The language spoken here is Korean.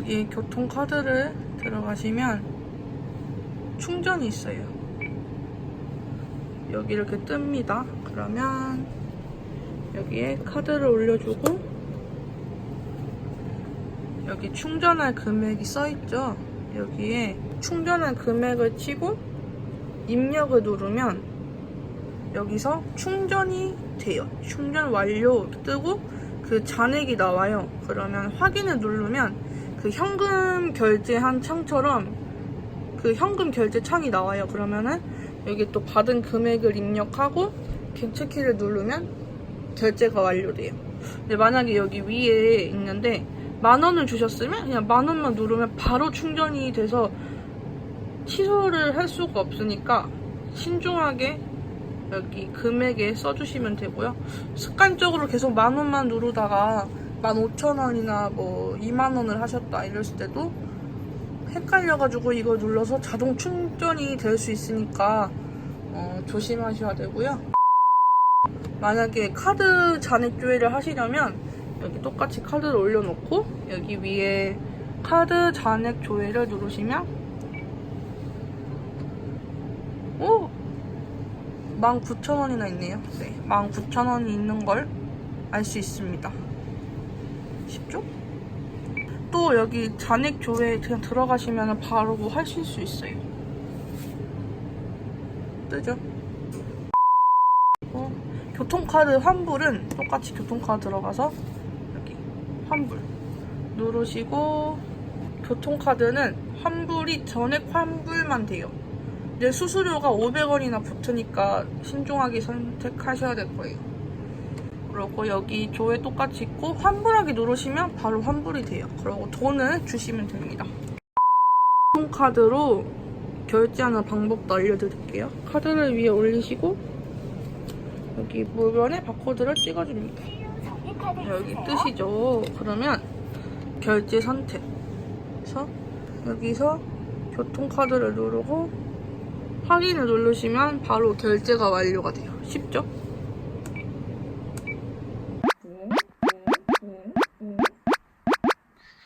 여기 교통카드를 들어가시면 충전이 있어요. 여기 이렇게 뜹니다. 그러면 여기에 카드를 올려주고 여기 충전할 금액이 써있죠. 여기에 충전할 금액을 치고 입력을 누르면 여기서 충전이 돼요. 충전 완료 뜨고 그 잔액이 나와요. 그러면 확인을 누르면 그 현금 결제한 창처럼 그 현금 결제 창이 나와요. 그러면은 여기 또 받은 금액을 입력하고 객체키를 누르면 결제가 완료돼요. 근데 만약에 여기 위에 있는데 만 원을 주셨으면 그냥 만 원만 누르면 바로 충전이 돼서 취소를 할 수가 없으니까 신중하게 여기 금액에 써주시면 되고요. 습관적으로 계속 만 원만 누르다가 만 오천 원이나 뭐 이만 원을 하셨다 이랬을 때도 헷갈려가지고 이거 눌러서 자동 충전이 될 수 있으니까 어, 조심하셔야 되고요. 만약에 카드 잔액 조회를 하시려면 여기 똑같이 카드를 올려놓고 여기 위에 카드 잔액 조회를 누르시면 오! 19,000원이나 있네요. 네, 19,000원이 있는 걸 알 수 있습니다. 쉽죠? 또 여기 잔액 조회 그냥 들어가시면 바로 하실 수 있어요. 뜨죠? 어, 교통카드 환불은 똑같이 교통카드 들어가서 여기 환불 누르시고 교통카드는 환불이 전액 환불만 돼요. 근데 수수료가 500원이나 붙으니까 신중하게 선택하셔야 될 거예요. 그리고 여기 조회 똑같이 있고 환불하기 누르시면 바로 환불이 돼요. 그리고 돈을 주시면 됩니다. 교통카드로 결제하는 방법도 알려드릴게요. 카드를 위에 올리시고 여기 물건에 바코드를 찍어줍니다. 여기 뜨시죠. 그러면 결제 선택. 그래서 여기서 교통카드를 누르고 확인을 누르시면 바로 결제가 완료가 돼요. 쉽죠?